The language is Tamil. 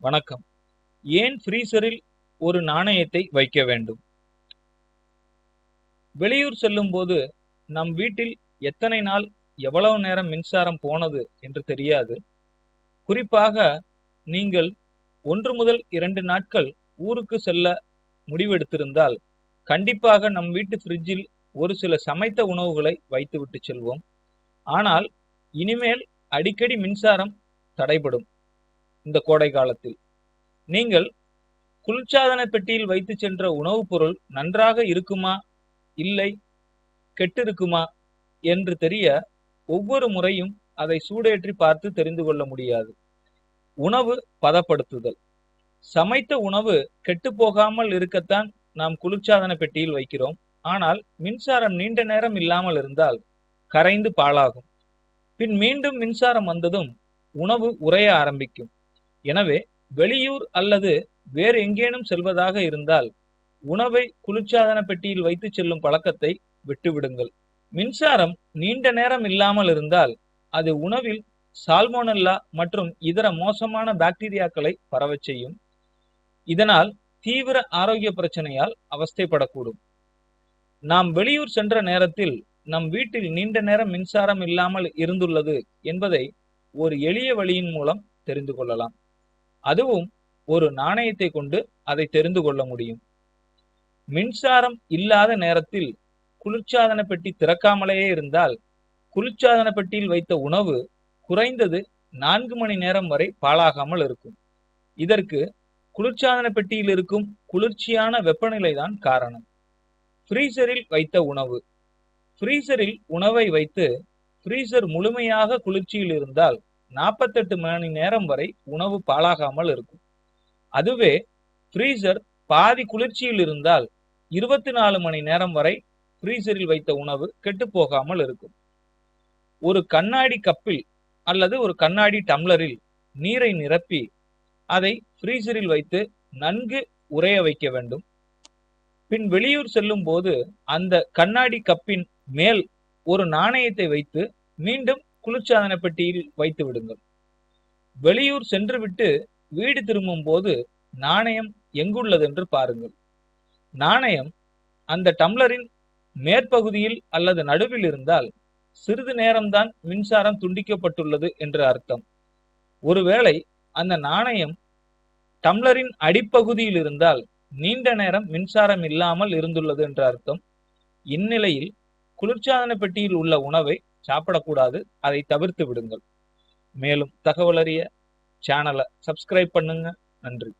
வணக்கம். ஏன் ஃப்ரீசரில் ஒரு நாணயத்தை வைக்க வேண்டும்? வெளியூர் செல்லும் போது நம் வீட்டில் எத்தனை நாள் எவ்வளவு நேரம் மின்சாரம் போனது என்று தெரியாது. குறிப்பாக நீங்கள் ஒன்று முதல் இரண்டு நாட்கள் ஊருக்கு செல்ல முடிவெடுத்திருந்தால் கண்டிப்பாக நம் வீட்டு ஃப்ரிட்ஜில் ஒரு சில சமைத்த உணவுகளை வைத்துவிட்டு செல்வோம். ஆனால் இனிமேல் அடிக்கடி மின்சாரம் தடைபடும். இந்த கோடை காலத்தில். நீங்கள் குளிர்சாதன பெட்டியில் வைத்து சென்ற உணவுப் பொருள் நன்றாக இருக்குமா? இல்லை கெட்டிருக்குமா? என்று தெரிய ஒவ்வொரு முறையும் அதை சூடேற்றி பார்த்து தெரிந்து கொள்ள முடியாது. உணவு பதப்படுத்துதல். சமைத்த உணவு கெட்டு போகாமல் இருக்கத்தான் நாம் குளிர்சாதன பெட்டியில் வைக்கிறோம். ஆனால் மின்சாரம் நீண்ட நேரம் இல்லாமல் இருந்தால் கரைந்து பாழாகும். பின் மீண்டும் மின்சாரம் வந்ததும் உணவு உறைய ஆரம்பிக்கும். எனவே வெளியூர் அல்லது வேறு எங்கேனும் செல்வதாக இருந்தால் உணவை குளிர்ச்சாதன பெட்டியில் வைத்து செல்லும் பழக்கத்தை விட்டுவிடுங்கள். மின்சாரம் நீண்ட நேரம் இல்லாமல் இருந்தால் அது உணவில் சால்மோனல்லா மற்றும் இதர மோசமான பாக்டீரியாக்களை பரவச் செய்யும். இதனால் தீவிர ஆரோக்கிய பிரச்சனையால் அவஸ்தைப்படக்கூடும். நாம் வெளியூர் சென்ற நேரத்தில் நம் வீட்டில் நீண்ட நேரம் மின்சாரம் இல்லாமல் இருந்துள்ளது என்பதை ஒரு எளிய வழியின் மூலம் தெரிந்து கொள்ளலாம். அதுவும் ஒரு நாணயத்தை கொண்டு அதை தெரிந்து கொள்ள முடியும். மின்சாரம் இல்லாத நேரத்தில் குளிர்ச்சாதன பெட்டி திறக்காமலேயே இருந்தால் குளிர்ச்சாதன பெட்டியில் வைத்த உணவு குறைந்தது நான்கு மணி நேரம் வரை பாழாகாமல் இருக்கும். இதற்கு குளிர்ச்சாதன பெட்டியில் இருக்கும் குளிர்ச்சியான வெப்பநிலை தான் காரணம். ஃப்ரீசரில் வைத்த உணவு. ஃப்ரீசரில் உணவை வைத்து ஃப்ரீசர் முழுமையாக குளிர்ச்சியில் இருந்தால் நாற்பத்தெட்டு மணி நேரம் வரை உணவு பாழாகாமல் இருக்கும். அதுவே ஃப்ரீசர் பாதி குளிர்ச்சியில் இருந்தால் இருபத்தி நாலு மணி நேரம் வரை ஃப்ரீசரில் வைத்த உணவு கெட்டு போகாமல் இருக்கும். ஒரு கண்ணாடி கப்பில் அல்லது ஒரு கண்ணாடி டம்ளரில் நீரை நிரப்பி அதை ஃப்ரீசரில் வைத்து நன்கு உறைய வைக்க வேண்டும். பின் வெளியூர் செல்லும் போது அந்த கண்ணாடி கப்பின் மேல் ஒரு நாணயத்தை வைத்து மீண்டும் குளிர்சாதன பெட்டியில் வைத்து விடுங்கள். வெளியூர் சென்றுவிட்டு வீடு திரும்பும் போது நாணயம் எங்குள்ளதென்று பாருங்கள். நாணயம் அந்த டம்ளரின் மேற்பகுதியில் அல்லது நடுவில் இருந்தால் சிறிது நேரம்தான் மின்சாரம் துண்டிக்கப்பட்டுள்ளது என்று அர்த்தம். ஒருவேளை அந்த நாணயம் டம்ளரின் அடிப்பகுதியில் இருந்தால் நீண்ட நேரம் மின்சாரம் இல்லாமல் இருந்துள்ளது என்ற அர்த்தம். இந்நிலையில் குளிர்சாதன பெட்டியில் உள்ள உணவை சாப்பிடக்கூடாது அதை தவிர்த்து விடுங்கள். மேலும் தகவல் அறிய சேனலை சப்ஸ்கிரைப் பண்ணுங்க. நன்றி.